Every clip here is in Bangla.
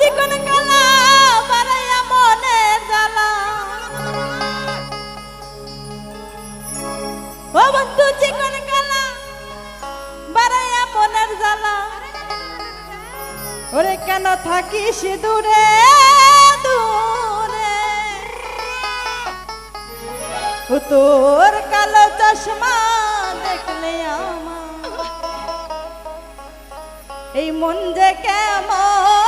চিকন গালা বাড়াইয়া মনে কেন থাকিস দূরে? দূরে। তোর কালো চশমা দেখলে আমার। এই মন যে কেমন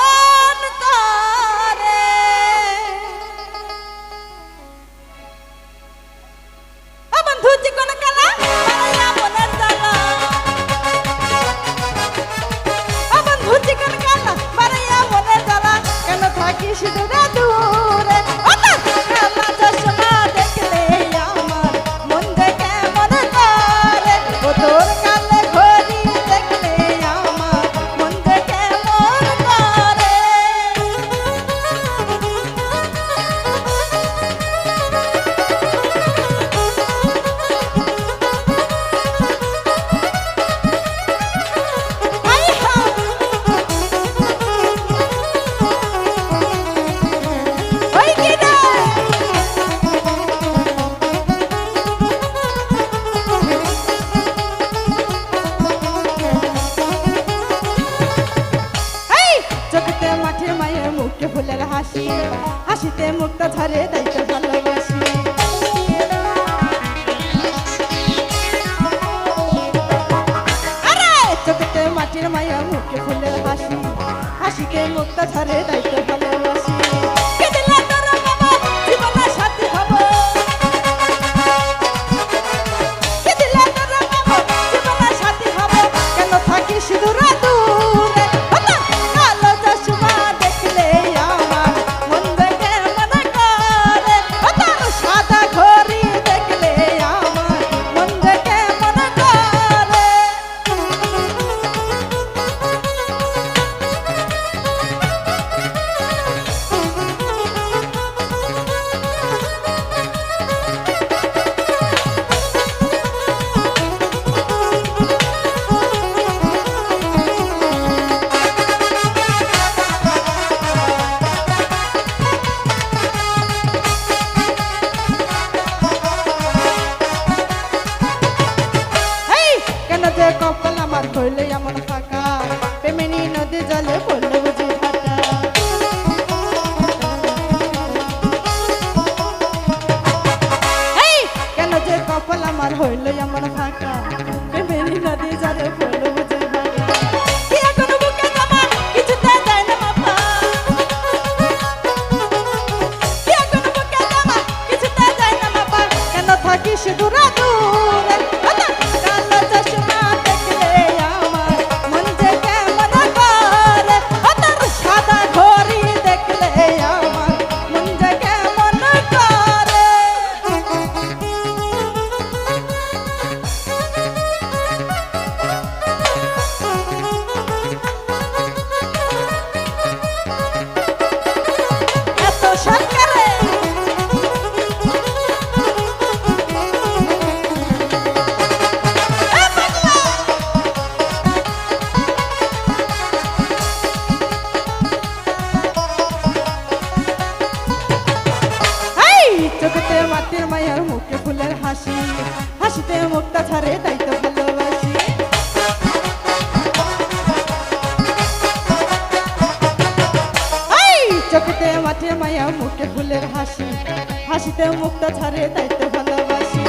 হাসি হাসিতে মুক্ত ঝরে দায়িত্ব ভালোবাসি। আরে, চোখতে মাটির মায়া মুখে ফুলের হাসি। হাসিতে মুক্ত ঝরে দায়িত্ব কপাল আমার হইলে এমন ফাঁকা। প্রেমিনী নদী জলে পড়লে বুঝি এই, কেন যে আমার হইলে এমন ফাঁকা। প্রেমিনী নদী জলে পড়লে বুঝি ফাটা কি এখন হাসি হাসিতে মুখটা ছাড়ে, তাই তো ভালোবাসি। চোখতে মাটির মায়ের মুখে ফুলের হাসি। হাসিতে মুখটা ছাড়ে, তাই তো ভালোবাসি।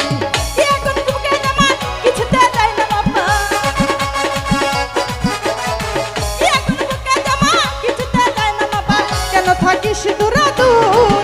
থাকিস দূরে দূরে